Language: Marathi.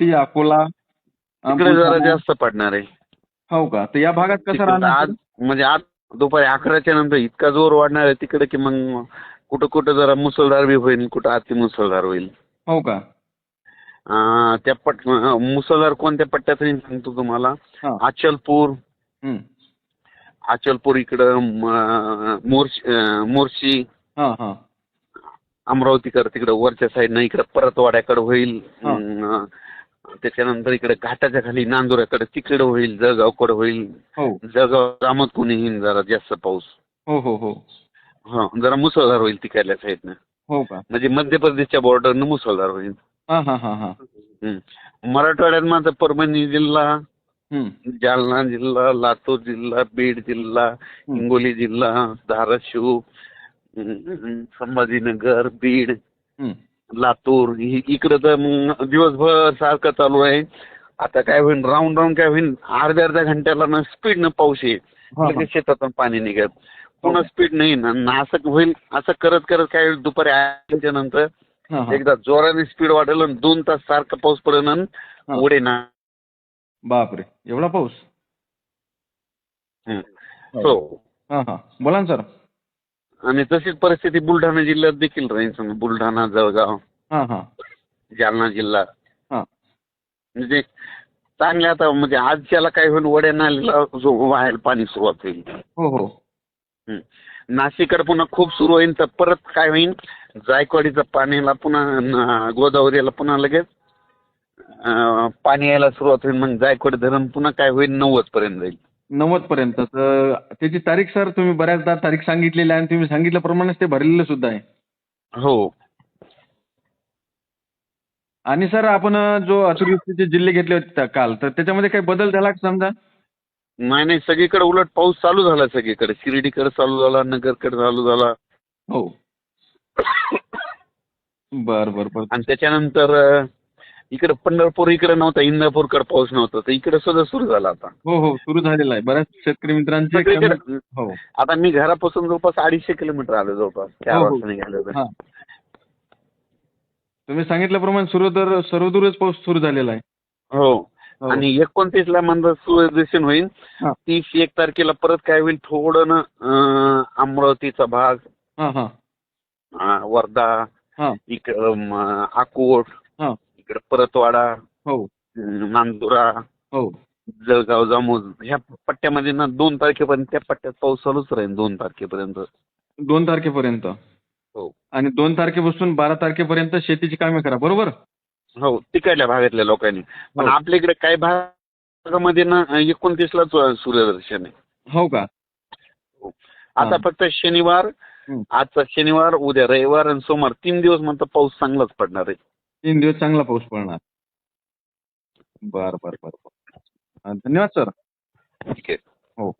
अमरावती अकोला तिकडे जरा. जास्त पडणार आहे. हो का? तर या भागात कसं राहणार आज म्हणजे आज दुपारी अकराच्या नंतर इतका जोर वाढणार आहे तिकडे की मग कुठं कुठं जरा मुसळधार बी होईल कुठं अति मुसळधार होईल. हो का? त्या पट मुसळधार कोणत्या पट्ट्यात होईल सांगतो तुम्हाला. अचलपूर. अचलपूर इकडं मोर्शी अं, मोर्शी. अमरावतीकडे तिकडे वरच्या साईडनं इकडे परतवाड्याकडे होईल. त्याच्यानंतर इकडे घाटाच्या खाली नांदुऱ्याकडे तिकडे होईल जळगावकडे होईल. हो. जळगाव रामत कोणी येईन जरा जास्त पाऊस? हो हो हो. हा जरा मुसळधार होईल तिकडल्या साईडनं. हो का? म्हणजे मध्य प्रदेशच्या बॉर्डरनं मुसळधार होईल. हा हा हा हा. मराठवाड्यात मात्र परभणी जिल्हा. जालना जिल्हा लातूर जिल्हा बीड जिल्हा हिंगोली जिल्हा धाराशिव संभाजीनगर बीड. लातूर इकडं तर मग दिवसभर सारखं चालू आहे. आता काय होईल राऊंड राऊंड काय होईल अर्ध्या अर्ध्या घंट्याला ना स्पीडनं पाऊस येईल. लगेच शेतातून पाणी निघत पुन्हा हो. स्पीड नाही ना ना असं होईल असं करत करत काय होईल दुपारी आल्याच्यानंतर. एकदा जोराने स्पीड वाढेल आणि दोन तास सारखं पाऊस पडेल. उडे ना. बापरे एवढा पाऊस? हो हा. बोला ना सर. आणि तशीच परिस्थिती बुलढाणा जिल्ह्यात देखील राहील बुलढाणा जळगाव. जालना जिल्हा. हा. म्हणजे चांगले आता म्हणजे आजच्याला काय होईल वड्या नालीला जो वाहायला पाणी सुरुवात होईल. हो हो. नाशिककडे पुन्हा खूप सुरू होईल तर परत काय होईल? जायकवाडीचं पाणीला पुन्हा गोदावरीला पुन्हा लगेच पाणी यायला सुरुवात होईल. मग जायकवाडी धरण पुन्हा काय होईल? नव्वद पर्यंत जाईल. नव्वद पर्यंत तर त्याची तारीख सर तुम्ही बऱ्याचदा तारीख सांगितलेली आहे आणि तुम्ही सांगितल्याप्रमाणेच ते भरलेलं सुद्धा आहे. हो. आणि सर आपण जो अतिवृष्टीचे जिल्हे घेतले होते त्या काल तर त्याच्यामध्ये काही बदल झाला का समजा? नाही नाही. सगळीकडे उलट पाऊस चालू झाला सगळीकडे. शिर्डीकडे चालू झाला नगरकडे चालू झाला. हो. बर बर बर. आणि त्याच्यानंतर अं, इकडे पंढरपूर इकडे नव्हता इंदापूरकडे पाऊस नव्हता तर इकडे सुद्धा सुरू झाला आता. हो हो. सुरू झालेला आहे. बऱ्याच शेतकरी मित्रांचे सगळीकडे हो. आता मी घरापासून जवळपास अडीचशे किलोमीटर आलो जवळपास. चार हो, हो. निघालो तर. हा. तुम्ही सांगितल्याप्रमाणे सर्वदूर सर्वदूरच पाऊस सुरू झालेला आहे. हो. हो. आणि एकोणतीस ला मंद सूर्यदर्शन होईल. हा. तीस एक तारखेला परत काय होईल? थोडं ना अं, अमरावतीचा भाग. हा हा. अं, वर्धा. हा. इकडं म, अकोट. हा. इकडं परतवाडा. हो. अं, नांदुरा. हो. जळगाव जामोद. ह्या पट्ट्यामध्ये ना दोन तारखेपर्यंत त्या पट्ट्यात पाऊस चालूच राहील दोन तारखेपर्यंत. दोन तारखेपर्यंत. हो. आणि दोन तारखेपासून बारा तारखेपर्यंत शेतीची कामे करा बरोबर? हो तिकडल्या भागातल्या लोकांनी. पण हो. आपल्या इकडे काही भागामध्ये ना एकोणतीसलाच सूर्यदर्शन आहे. हो का? आता हा. फक्त शनिवार. आजचा शनिवार उद्या रविवार आणि सोमवार तीन दिवस म्हणतो पाऊस चांगलाच पडणार आहे. तीन दिवस चांगला पाऊस पडणार. बर बर बर बर. धन्यवाद सर. ठीक आहे. हो.